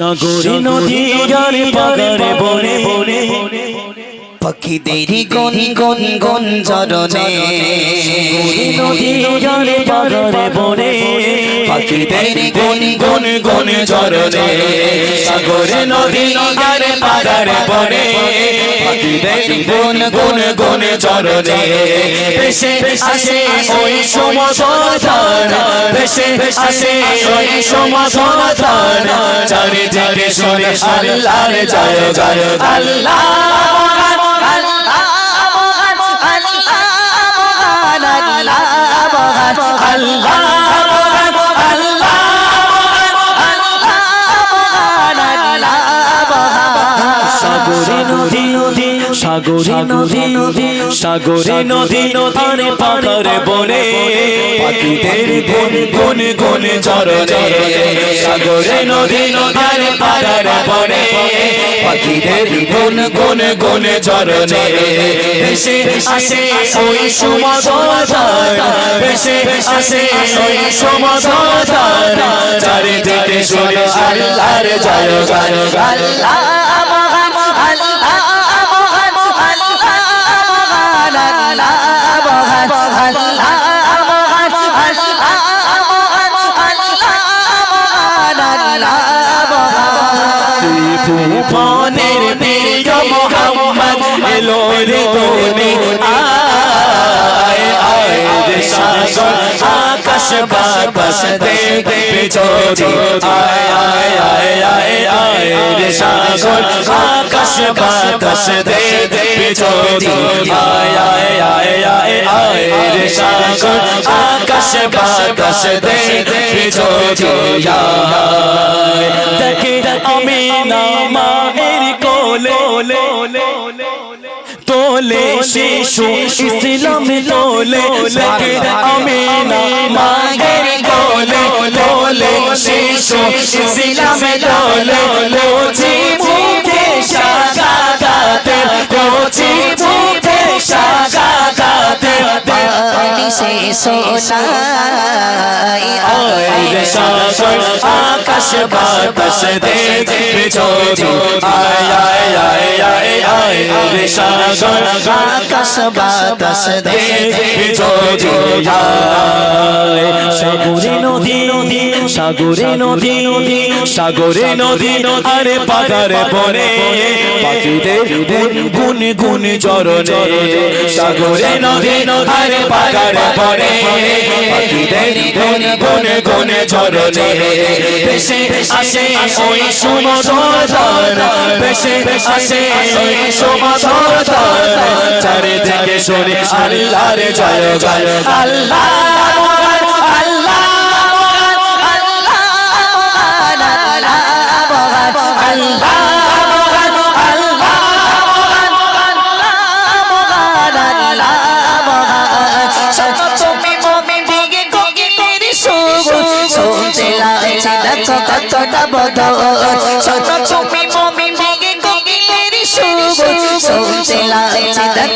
সাগরে নদী আর পাগারে বনে বনে। পাখিদের গন গন গন জরনে নদী আর পাগারে বনে। পাখিদের গন গন গন জরনে সাগরে নদী আর পাগারে বনে। পাখিদের গন গন গন জরনে ভেসে আসে ওই সমধান ভেসে আসে ওই সমধান চারিদিকে শুনে আল্লাহর জয় জয় আল্লাহ সাগরে নদী নদী সাগরে নদী নদী নদী নদী পাহাড়ে বনে। পাখিদের গুন গুন গুন চরণে। সাগরে নদী নদীর পাহাড়ে বনে। পাখিদের গুন গুন গুন চরণে। ভেসে আসে ওই সমাধান ভেসে আসে ওই সমাধান চারিদিকে শুনে আল্লাহর জয় গান আল্লাহ ভুবনের প্রিয় মোহাম্মদ এলো রে কোনে দেখবে চোরি আয় আয় আয় আয় আয় রে সাগর, আকাশ বাতাস দেখবে চোরি আয় আয় আয় আয় আয় রে সাগর, আকাশ বাতাস চোরি আয়। দেখে আমি না মায়ের কোলে তোলে শিশু ইসলাম তোলে লাগে আমি না মায়ের কোলে তোলে শিশু ইসলাম তোলে। কোচি মুখে সাগাতে কোচি মুখে সাগাতে সে সোনাই আয় সাগর আকাশ বাতাস দেখবে চোরি আয় আয় আয় আয় আয় রে সাগর আকাশ বাতাস দেখবে চোরি আয় সাগরে নদী নদী সাগরে নদী নদী সাগরে নদী আরে পাগারে বনে পাখিদের গুন গুন গুন সাগরে নদী আরে পাগারে বনে পাখিদের গুন গুন গুন চরণে ভেসে আসে ওই সমাধান ভেসে আসে ওই সমাধান চারিদিকে শুনে আল্লাহর জয় জয় আল্লাহ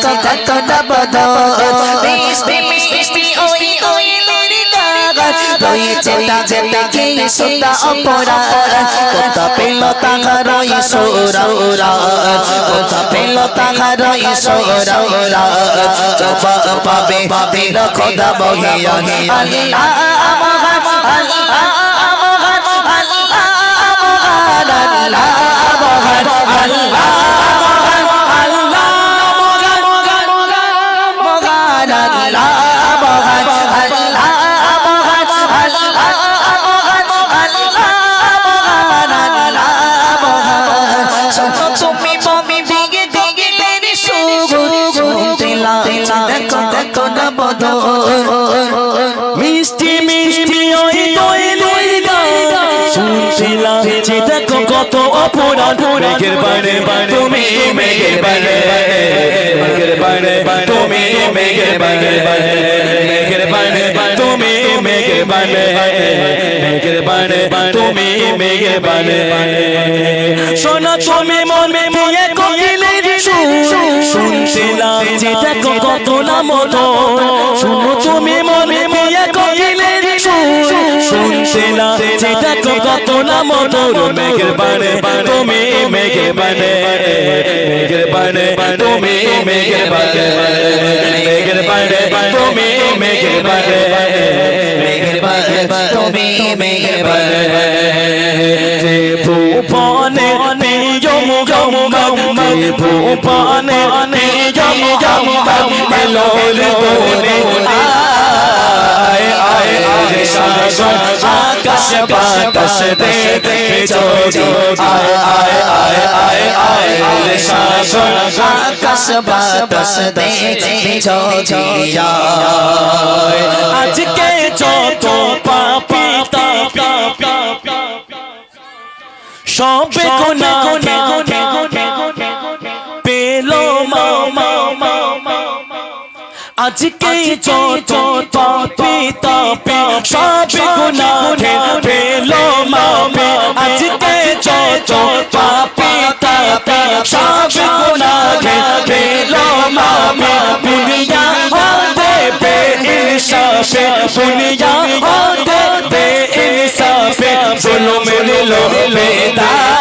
লাগছে দেখো কতটা বদ মিষ্টি মিষ্টি ওই গান রয়েছে তাতে দেখে সুতা অপরাধ কথা পেল তাহার ইসোরা কথা পেল তাহার ইসোরা জবা পাবে দিল খোদা বহিয়া আল্লাহ আল্লাহ আল্লাহ আল্লাহ দেখো দেখো না বধ মিষ্টি মিষ্টি ওই দেখো কত অপরাধ। মেঘের বানে তুমি মেঘের বানে মেঘের বানে তুমি মেঘের বানে মেঘের বানে তুমি মেঘের বানে মেঘের বানে তুমি মেঘের বানে শোনা তুমি মধুর মেঘের বানে তুমি মেঘের বানে মেঘের বানে তুমি মেঘের বানে মেঘের বানে তুমি মেঘের বানে মেঘের বানে তুমি মেঘের বানে যে ভুবনে নিয়ম গম গম ভুবনে নিয়ম গম গম আয় আয় সাগর আকাশ বাতাস দেখে চলি আয় আয় আয় আয় আয় রে সাগর আকাশ বাতাস দেখে চলিয়া আজকে যত পাপি, তাপি, সবে কোনা পেল মা আজকে যত পাপি তাপি সবে কোনা পেল মা আজকে যত পাপি তাপি সবে কোনা পেল মা দুনিয়া হতে বে ইনসাফে। দুনিয়া হতে বে ইনসাফে। জুলুম নিল বেদায়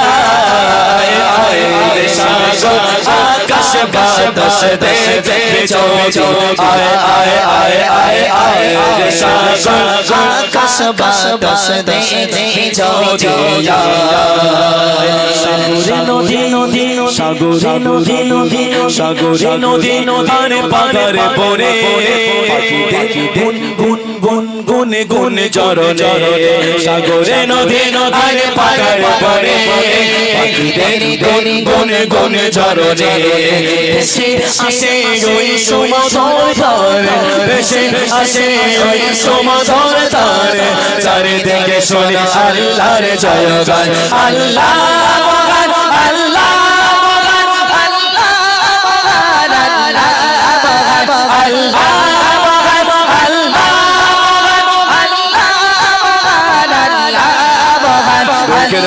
সাগর নদী নদী সাগরে নদী নদী সাগরে নদী নদীর পাগারে পরে গুন গুন গুন গুন চরণে সাগরে নদী নদীর পাগারে পরে পাখিদের গুন গুন গুন চরণে ভেসে আসে ওই সমধর ধার ভেসে আসে ওই সমধর ধার চারিদিকে শুনি আল্লাহর জয়গান আল্লাহ মহান।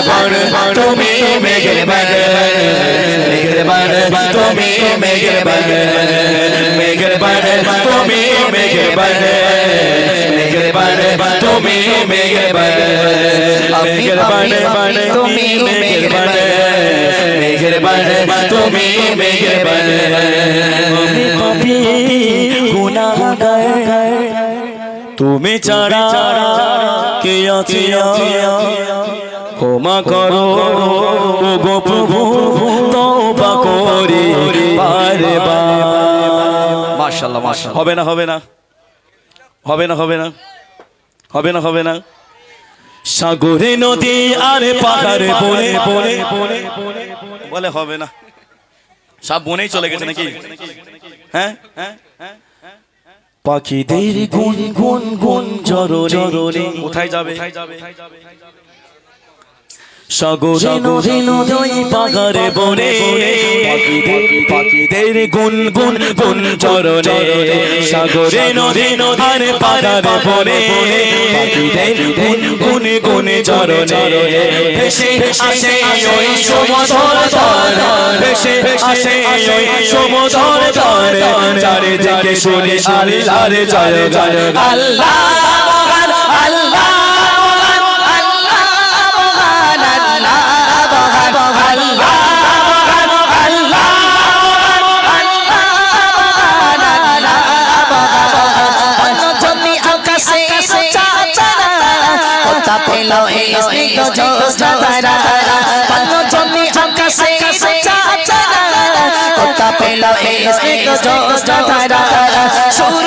মেঘের বান তুমি মেঘের বান মেঘের বান তুমি মেঘের বান মেঘের বান তুমি মেঘের বান মেঘের বান তুমি মেঘের বান মেঘের বান তুমি মেঘের বান মেঘের বান তুমি মেঘের বান আমি পাপি গুনাহগার তুমি ছাড়া কে আছে ক্ষমা করো গো প্রভু তওবা করি বারে মাশাআল্লাহ মাশাআল্লাহ। হবে না হবে না। হবে না হবে না। হবে না হবে না। সাগরে নদী আর পাহাড়ে বলে বলে বলে হবে না। সব বনেই চলে গেছে নাকি? হ্যাঁ? হ্যাঁ পাখিদের গুন গুন গুন জররে কোথায় যাবে? সাগরে নদী নদী পাহাড়ে বনে পাখিদের গুন গুন গুন চরণে। সাগরে নদী নদীর পাহাড়ে বনে। পাখিদের গুন গুন গুন চরণে। ভেসে আসে ওই সমধর ধার ভেসে আসে ওই সমধর ধার চারিদিকে শুনি আল্লাহর আল্লাহ মহান আল্লাহ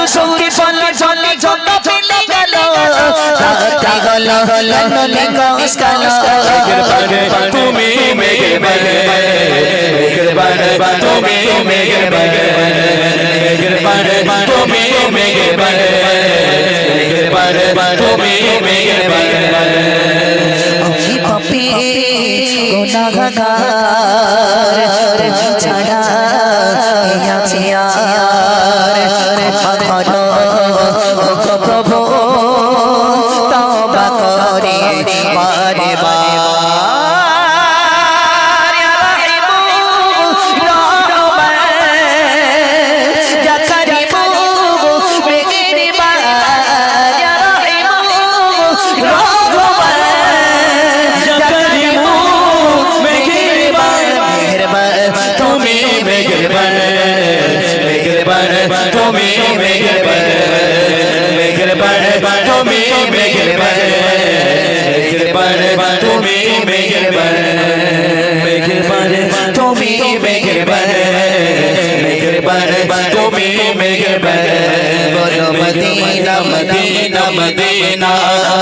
সঙ্গী বল জলে জন্য ফেলে গেল রাতে হলো নলি কষ্কাল মেঘের বানে তুমি মেঘের বানে মেঘের বানে তুমি মেঘের বানে মেঘের বানে তুমি মেঘের বানে মেঘের বানে তুমি মেঘের বানে আমি পাপি গুনাহগার তুমি ছাড়া কে আছে আর বলো মদিনা মদিনা মদিনা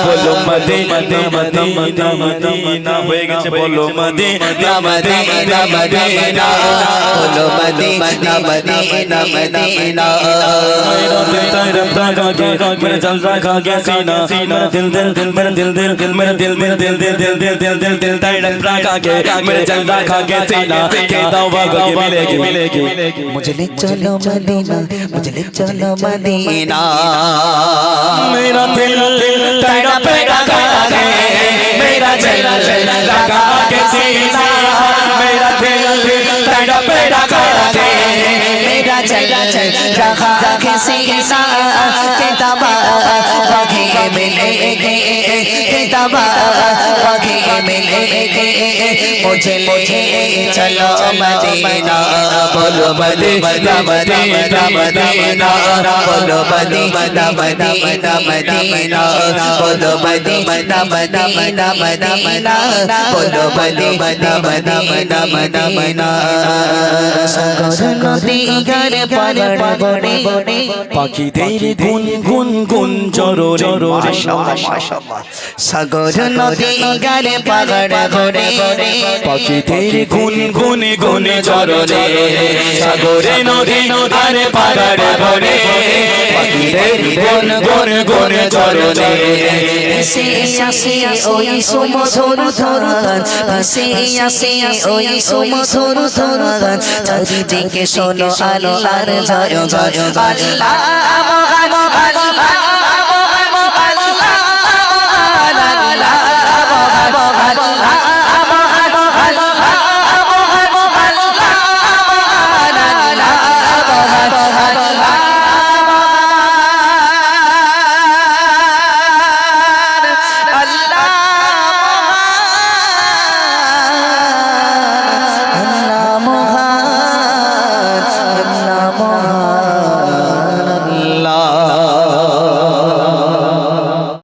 বলো মদিনা মদিনা মদিনা হয়ে গেছে বলো মদিনা মদিনা মদিনা বলো মদিনা মদিনা মদিনা मेरा दिल तेरा खा गया सीना मेरा दिल दिल दिल मेरा दिल दिल दिल मेरा दिल मेरा दिल दिल दिल दिल दिल दिल दिल तेरा खा गया मेरा दिल खा गया सीना के तौबा को मिलेगी मिलेगी मुझे ले चलो मदीना मुझे ले चलो मदीना মদিনা মেরা দিল তড়প লাগা গে মেরা দিল লাগা গে সিনা। মেরা দিল তড়প লাগা গে মেরা দিল रहा किसी किताब पखे मिले किताब पखे मिले मुझे ले चलो मदीना बोलो मदीना मदीना मदीना बोलो मदीना मदीना मदीना बोलो मदीना मदीना मदीना बोलो मदीना मदीना मदीना संगरन दिगर पर গারে পাগড় বড়ে পাখিদের গুন গুন গুন চররে সাগর নদী গারে পাগড় বড়ে পাখিদের গুন গুন গুন চররে সাগরে নদী আরে পাগাড়ে ভরে পাখিদের গুন গুন গুন চররে ভেসে আসে ওই সুমধুর ধরান ভেসে আসে ওই সুমধুর ধরান চারিদিকে শোনো আল্লাহর জয় জয় আল্লাহ মহান আল্লাহ